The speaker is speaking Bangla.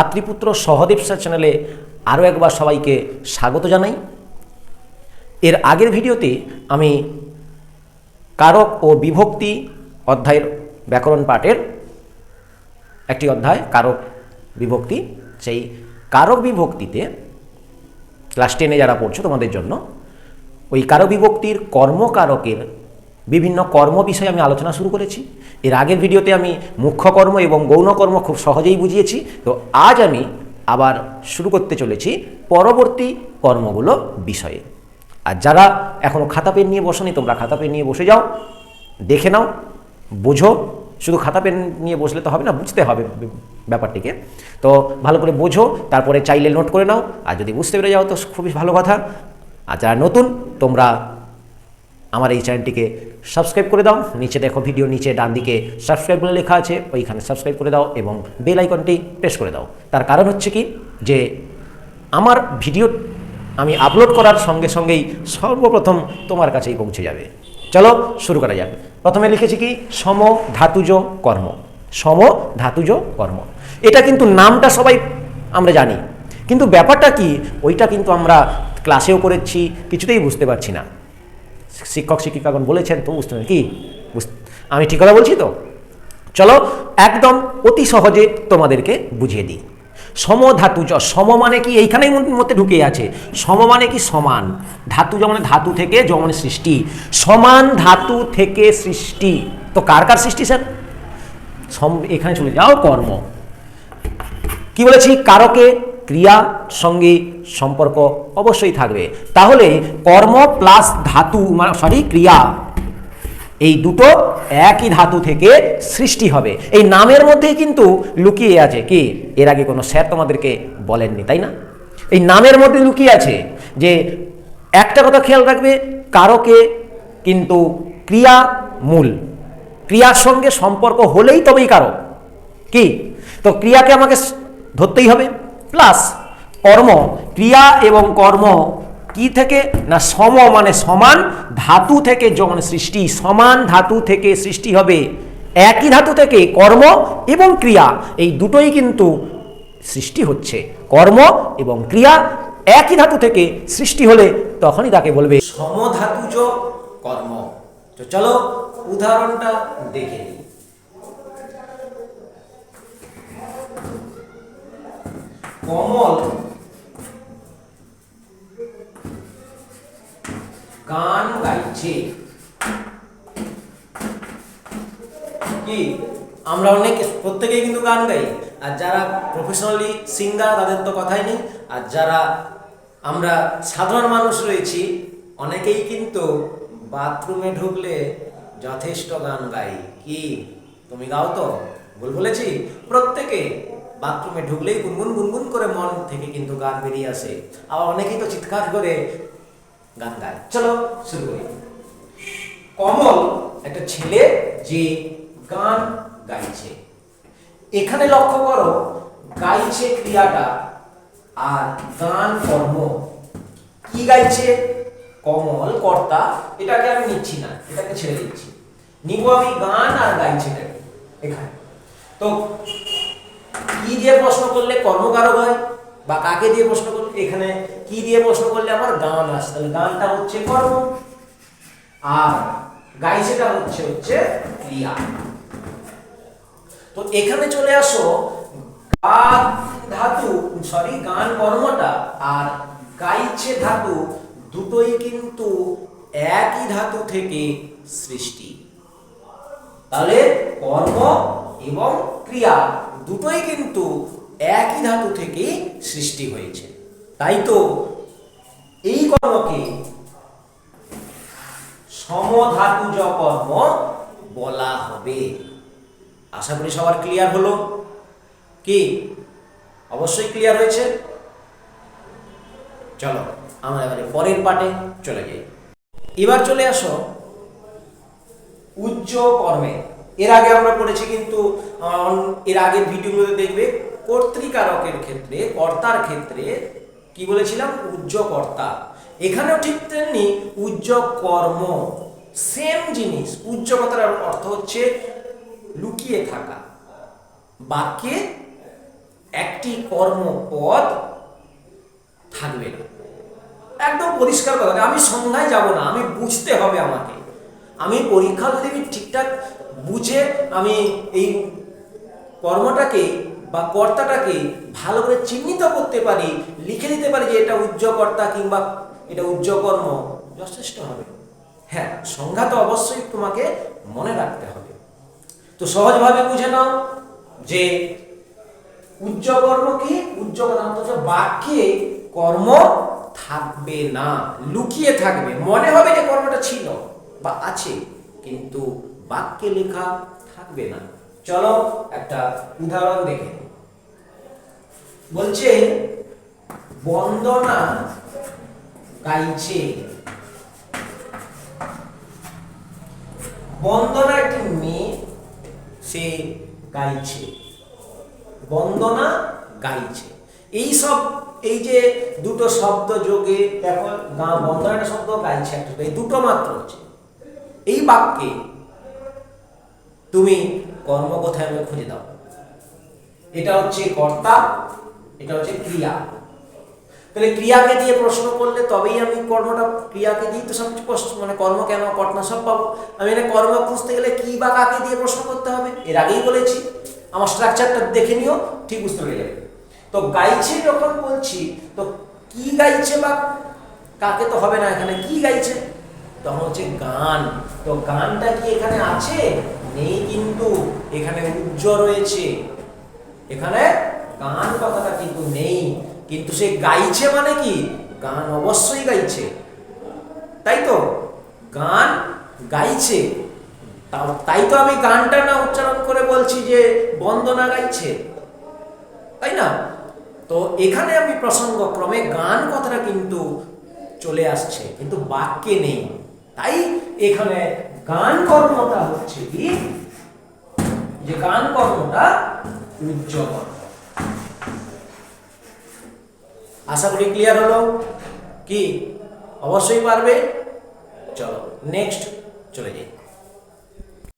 আত্রিপুত্র সহদেব স্যার চ্যানেলে আরও একবার সবাইকে স্বাগত জানাই। এর আগের ভিডিওতে আমি কারক ও বিভক্তি অধ্যায়ের ব্যাকরণ পাঠের একটি অধ্যায়, কারক বিভক্তি। সেই কারক বিভক্তিতে ক্লাস টেনে যারা পড়ছো তোমাদের জন্য, ওই কারক বিভক্তির কর্মকারকের বিভিন্ন কর্ম বিষয়ে আমি আলোচনা শুরু করেছি। এর আগের ভিডিওতে আমি মুখ্য কর্ম এবং গৌণ কর্ম খুব সহজেই বুঝিয়েছি। তো আজ আমি আবার শুরু করতে চলেছি পরবর্তী কর্মগুলো বিষয়ে। আর যারা এখনও খাতা পেন নিয়ে বসনি, তোমরা খাতা পেন নিয়ে বসে যাও, দেখে নাও, বোঝো। শুধু খাতা পেন নিয়ে বসলে তো হবে না, বুঝতে হবে ব্যাপারটিকে। তো ভালো করে বোঝো, তারপরে চাইলে নোট করে নাও। আর যদি বুঝতে পেরে যাও, তো খুবই ভালো কথা। আর যারা নতুন, তোমরা আমার এই চ্যানেলটিকে সাবস্ক্রাইব করে দাও। নিচে দেখো ভিডিও নিচে ডান দিকে সাবস্ক্রাইব বলে লেখা আছে, ওইখানে সাবস্ক্রাইব করে দাও এবং বেল আইকনটি প্রেস করে দাও। তার কারণ হচ্ছে কি? যে আমার ভিডিও আমি আপলোড করার সঙ্গে সঙ্গেই সর্বপ্রথম তোমার কাছেই পৌঁছে যাবে। চলো শুরু করা যাক। প্রথমে লিখেছি কি? সম ধাতুজ কর্ম। সম ধাতুজ কর্ম। এটা কিন্তু নামটা সবাই আমরা জানি। কিন্তু ব্যাপারটা কি? ওইটা কিন্তু আমরা ক্লাসেও করেছি, কিছুতেই বুঝতে পারছি না। শিক্ষক শিক্ষিকাগণ বলেছেন তো বুঝতে কি? আমি ঠিক কথা বলছি তো? চলো, একদম অতি সহজে তোমাদেরকে বুঝিয়ে দিই। সমধাতুজ সম মানে কি? এইখানেই মধ্যে- ঢুকে আছে। সম মানে কি? সমান। ধাতু যেমন ধাতু থেকে যেমন সৃষ্টি। সমান ধাতু থেকে সৃষ্টি। তো কার কার সৃষ্টি, স্যার? সম এখানে চলে যাও, কর্ম। কি বলেছি? কারকে ক্রিয়া সঙ্গে সম্পর্ক অবশ্যই থাকবে। তাহলে কর্ম প্লাস ধাতু সরি ক্রিয়া, এই দুটো একই ধাতু থেকে সৃষ্টি হবে। এই নামের মধ্যেই কিন্তু লুকিয়ে আছে কি? এর আগে কোনো স্যার তোমাদেরকে বলেননি, তাই না? এই নামের মধ্যে লুকিয়ে আছে যে একটা কথা খেয়াল রাখবে, কারকে কিন্তু ক্রিয়া মূল, ক্রিয়ার সঙ্গে সম্পর্ক হলেই তবেই কারক কি? তো ক্রিয়াকে আমাকে ধরতেই হবে। প্লাস কর্ম, ক্রিয়া এবং কর্ম কি থেকে? না সম মানে সমান, ধাতু থেকে যখন সৃষ্টি, সমান ধাতু থেকে সৃষ্টি হবে। একই ধাতু থেকে কর্ম এবং ক্রিয়া, এই দুটোই কিন্তু সৃষ্টি হচ্ছে। কর্ম এবং ক্রিয়া একই ধাতু থেকে সৃষ্টি হলে তখনই তাকে বলবে সমধাতুজ কর্ম। চলো উদাহরণটা দেখে নিই। কমল। গান গাইছে। কি? আমরা অনেক, প্রত্যেকেই কিন্তু গান গাই। আর যারা প্রফেশনালি সিঙ্গার তাদের তো কথাই নেই। আর যারা আমরা সাধারণ মানুষ রয়েছি, অনেকেই কিন্তু বাথরুমে ঢুকলে যথেষ্ট গান গাই। কি? তুমি গাও তো? ভুল বলেছি? প্রত্যেকে বাথরুমে ঢুকলেই গুনগুন গুনগুন করে মন থেকে কিন্তু গান বেরিয়ে আসে। আবার অনেকেই তো চিৎকার করে গান গায়। চলো শুরু করি। কমল একটা ছেলে যে গান গাইছে। এখানে লক্ষ্য করো, গাইছে ক্রিয়াটা আর গান কর্ম। কি গাইছে? কমল, কর্তা, এটাকে আমি নিচ্ছি না, এটাকে ছেড়ে দিচ্ছি। নিব আমি গান আর গাইছেটাকে এখানে। তো কি দিয়ে প্রশ্ন করলে কর্মকারক হয় বা কাকে দিয়ে প্রশ্ন করলে? এখানে কি দিয়ে প্রশ্ন করলে আমার গান আসে? তাহলে গানটা হচ্ছে কর্ম। আর গাইছেটা হচ্ছে হচ্ছে ক্রিয়া। তো এখানে চলে আসো গান ধাতু সরি গান কর্মটা আর গাইছে ধাতু দুটোই কিন্তু একই ধাতু থেকে সৃষ্টি। তাহলে কর্ম এবং ক্রিয়া দুটোই কিন্তু একই ধাতু থেকে সৃষ্টি হয়েছে। তাই তো এই কর্মকে সমধাতুজ কর্ম বলা হবে। আশা করি সবার ক্লিয়ার হলো? কি? অবশ্যই ক্লিয়ার হয়েছে? চলো, আমরা এবারে পরের পাটে চলে যাই। এবার চলে আসো উজ্জ কর্মে। এর আগে আমরা পড়েছি কিন্তু এর আগের ভিডিওগুলোতে দেখবে, কর্তৃকারকের ক্ষেত্রে, কর্তার ক্ষেত্রে, কি বলেছিলাম? উজ্জ কর্তা এখানেও ঠিক তেমনি উজ্জ কর্ম সেম জিনিস। উজ্জ অর্থ হচ্ছে লুকিয়ে থাকা। বাক্যে একটি কর্মপদ থাকবে না। একদম পরিষ্কার কথা। আমি সংজ্ঞায় যাব না, আমি বুঝতে হবে আমাকে। আমি পরীক্ষা যদি আমি ঠিকঠাক বুঝে আমি এই কর্মটাকে বা কর্তাটাকে ভালো করে চিহ্নিত করতে পারি, লিখে দিতে পারি যে এটা উজ্জ্বকর্তা কিংবা এটা উজ্জ্বকর্ম, যথেষ্ট হবে। হ্যাঁ সংজ্ঞা তো অবশ্যই তোমাকে মনে রাখতে হবে। তো সহজভাবে বুঝে নাও যে উজ্জ্বকর্ম কি? উজ্জ্বকর্ম হচ্ছে বাক্যে কর্ম থাকবে না, লুকিয়ে থাকবে। মনে হবে যে কর্মটা ছিল। বা আছে, কিন্তু বাক্যে লেখা থাকবে না। চলো একটা উদাহরণ দেখে বলছে, বন্দনা গাইছে। বন্দনা একটি মেয়ে, সে গাইছে। বন্দনা গাইছে। এই সব, এই যে দুটো শব্দ যোগে, দেখো, গা বন্দনা শব্দ, গাইছে একটা এই দুটো মাত্র হচ্ছে। এই বাক্যে তুমি কর্ম কোথায় আমাকে খুঁজে দাও। এটা হচ্ছে কর্তা, এটা হচ্ছে ক্রিয়া। তাহলে ক্রিয়াকে দিয়ে প্রশ্ন করলে তবেই আমি কর্মটা, ক্রিয়াকে দিয়ে তো সব কিছু মানে কর্ম কেন, কর্তা সব পাবো। আমি এটা কর্ম খুঁজতে গেলে কি বা কাকে দিয়ে প্রশ্ন করতে হবে, এর আগেই বলেছি। আমার স্ট্রাকচারটা দেখে নিও, ঠিক বুঝতে পেরে যাবে। তো গাইছে যখন বলছি, তো কি গাইছে বা কাকে তো হবে না এখানে, কি গাইছে? তখন হচ্ছে গান। তো গানটা কি এখানে আছে? নেই কিন্তু এখানে উজ্জ্ব রয়েছে। এখানে গান কথাটা কিন্তু নেই। কিন্তু সে গাইছে মানে কি? গান অবশ্যই গাইছে। তাই তো? গান গাইছে। তাই তো আমি গানটা না উচ্চারণ করে বলছি যে বন্দনা গাইছে। তাই না? তো এখানে আমি প্রসঙ্গক্রমে গান কথাটা কিন্তু চলে আসছে, কিন্তু বাক্যে নেই। তাই এখানে গান কর্মটা হচ্ছে কি? যে গান কর্মটা উজ্জ্বল। আশা করি ক্লিয়ার হলো? কি? অবশ্যই পারবে? চলো নেক্সট চলে যাই।